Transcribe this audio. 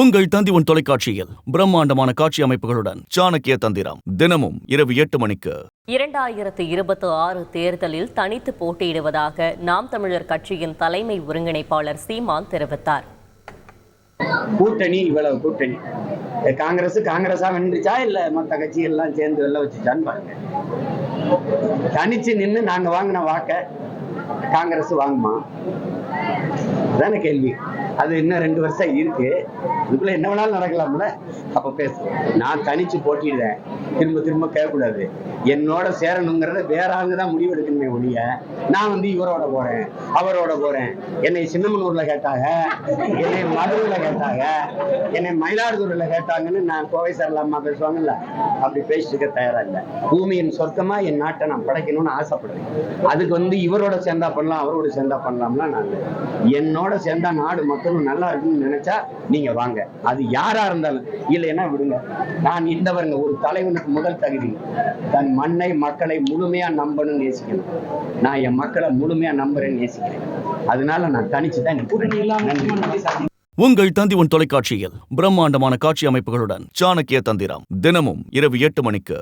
உங்கள் தந்திவன் தொலைக்காட்சியில் பிரம்மாண்டமான காட்சி அமைப்புகளுடன் சாணக்கிய தந்திரம் தினமும் இரவு எட்டு மணிக்கு. இரண்டாயிரத்து இருபத்தி ஆறு தேர்தலில் தனித்து போட்டியிடுவதாக நாம் தமிழர் கட்சியின் தலைமை ஒருங்கிணைப்பாளர் சீமான் தெரிவித்தார். கூட்டணி இவ்வளவு கூட்டணி. காங்கிரஸ் காங்கிரஸா வென்றுச்சா இல்ல மத்த கட்சிகள்லாம் சேர்ந்து வெளில வச்சுச்சான்னு பாருங்க. தனிச்சு நின்று நாங்க வாங்கின வாக்க காங்கிரஸ் வாங்குமா? அதான கேள்வி. அது இன்னும் ரெண்டு வருஷம் இருக்கு. இதுக்குள்ள என்ன வேணாலும் நடக்கலாம்ல? அப்ப பேசு நான் தனிச்சு போட்டிடுறேன் திரும்ப திரும்ப கேட்கக்கூடாது. என்னோட சேரணுங்கிறத வேற ஆளுங்க தான் முடிவெடுக்கணுமே ஒழிய நான் வந்து இவரோட போறேன் அவரோட போறேன். என்னை சின்னமனூர்ல கேட்டாங்க என்னை மதுரையில கேட்டாங்க என்னை மயிலாடுதுறையில கேட்டாங்கன்னு நான் கோவை சரலாமா பேசுவாங்கல்ல? அப்படி பேசிட்டு தயாரா இல்லை. பூமியின் சொர்க்கமா என் நாட்டை நான் படைக்கணும்னு ஆசைப்படுறேன். அதுக்கு வந்து இவரோட சேர்ந்தா பண்ணலாம் அவரோட சேர்ந்தா பண்ணலாம்லாம் நான் என்னோட சேர்ந்தா நாடு மக்களும் நல்லா இருக்குன்னு நினைச்சா நீங்க வாங்க. அது யாரா இருந்தாலும் இல்லைன்னா விடுங்க. நான் இந்தவருங்க ஒரு தலைவனுக்கு முதல் தகுதி. தன் மண்ணை மக்களை முழுமையா நம்பணும்னு நேசிக்கணும். நான் என் மக்களை முழுமையா நம்புறேன்னு நேசிக்கிறேன். அதனால நான் தனிச்சு தான் நன்றி. உங்கள் தந்திவன் தொலைக்காட்சியில் பிரம்மாண்டமான காட்சி அமைப்புகளுடன் சாணக்கிய தந்திரம் தினமும் இரவு எட்டு மணிக்கு